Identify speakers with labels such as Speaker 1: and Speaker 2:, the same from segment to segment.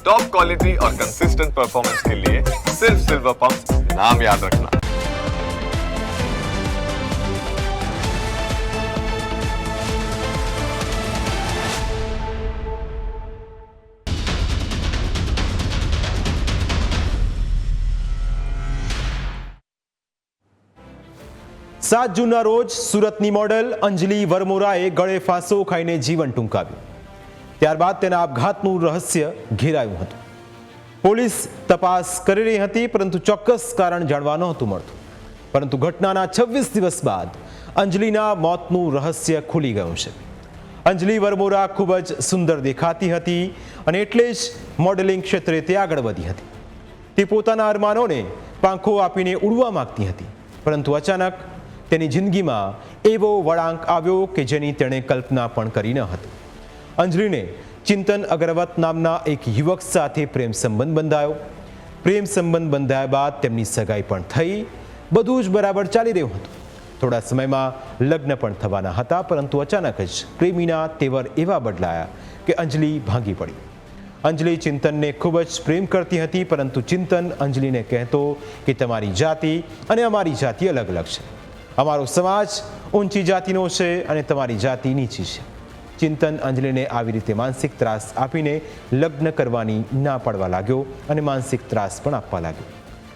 Speaker 1: Top quality और consistent performance के लिए सिर्फ सिल्वर पंप नाम याद रखना
Speaker 2: સાત જૂનના રોજ સુરતની મોડલ અંજલિ વરમોરાએ ગળે ફાંસો ખાઈને જીવન ટૂંકાવ્યું ત્યારબાદ તેના આપઘાતનું રહસ્ય ઘેરાયું હતું. પોલીસ તપાસ કરી રહી હતી, પરંતુ ચોક્કસ કારણ જાણવા નહોતું મળતું. પરંતુ ઘટનાના છવ્વીસ દિવસ બાદ અંજલિના મોતનું રહસ્ય ખુલી ગયું છે. અંજલિ વરમોરા ખૂબ જ સુંદર દેખાતી હતી અને એટલે જ મોડેલિંગ ક્ષેત્રે તે આગળ વધી હતી. તે પોતાના અરમાનોને પાંખો આપીને ઉડવા માંગતી હતી, પરંતુ અચાનક તેની જિંદગીમાં એવો વળાંક આવ્યો કે જેની તેણે કલ્પના પણ કરી ન હતી. અંજલિને ચિંતન અગ્રવત નામના એક યુવક સાથે પ્રેમ સંબંધ બંધાયો. પ્રેમ સંબંધ બંધાયા બાદ તેમની સગાઈ પણ થઈ. બધું જ બરાબર ચાલી રહ્યું હતું. થોડા સમયમાં લગ્ન પણ થવાના હતા, પરંતુ અચાનક જ પ્રેમીના તેવર એવા બદલાયા કે અંજલિ ભાંગી પડી. અંજલિ ચિંતનને ખૂબ જ પ્રેમ કરતી હતી, પરંતુ ચિંતન અંજલિને કહેતો કે તમારી જાતિ અને અમારી જાતિ અલગ અલગ છે. અમારો સમાજ ઊંચી જાતિનો છે અને તમારી જાતિ નીચી છે. ચિંતન અંજલિને આવી રીતે માનસિક ત્રાસ આપીને લગ્ન કરવાની ના પાડવા લાગ્યો અને માનસિક ત્રાસ પણ આપવા લાગ્યો.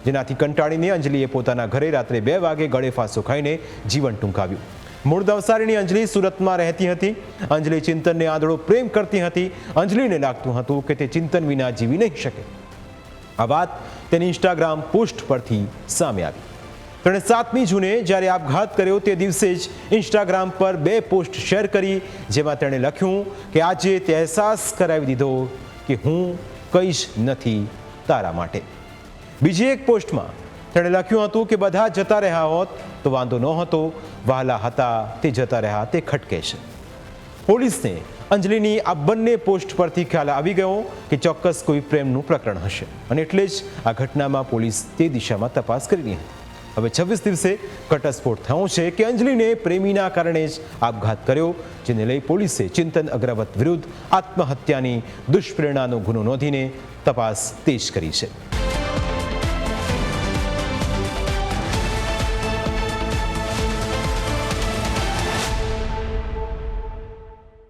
Speaker 2: જેનાથી કંટાળીને અંજલિએ પોતાના ઘરે રાત્રે બે વાગે ગળે ફાંસો ખાઈને જીવન ટૂંકાવ્યું. મૂળ દવસારીની અંજલિ સુરતમાં રહેતી હતી. અંજલિ ચિંતનને આંધળો પ્રેમ કરતી હતી. અંજલિને લાગતું હતું કે તે ચિંતન વિના જીવી નહીં શકે. આ વાત તેની ઇન્સ્ટાગ્રામ પોસ્ટ પરથી સામે આવી. તેણે સાતમી જૂને જ્યારે આપઘાત કર્યો તે દિવસે જ ઇન્સ્ટાગ્રામ પર બે પોસ્ટ શેર કરી, જેમાં તેણે લખ્યું કે આજે તે અહેસાસ કરાવી દીધો કે હું કંઈ જ નથી તારા માટે. બીજી એક પોસ્ટમાં તેણે લખ્યું હતું કે બધા જતા રહ્યા હોત તો વાંધો ન હતો વહાલા હતા, તે જતા રહ્યા, તે ખટકે છે. પોલીસને અંજલિની આ બંને પોસ્ટ પરથી ખ્યાલ આવી ગયો કે ચોક્કસ કોઈ પ્રેમનું પ્રકરણ હશે. અને એટલે જ આ ઘટનામાં પોલીસ તે દિશામાં તપાસ કરી હતી. હવે છવ્વીસ દિવસે ઘટસ્ફોટ થયો છે કે અંજલિને પ્રેમીના કારણે જ આપઘાત કર્યો, જેને લઈ પોલીસે ચિંતન અગ્રવત વિરુદ્ધ આત્મહત્યાની દુષ્પ્રેરણાનો ગુનો નોંધીને તપાસ તેજ કરી છે.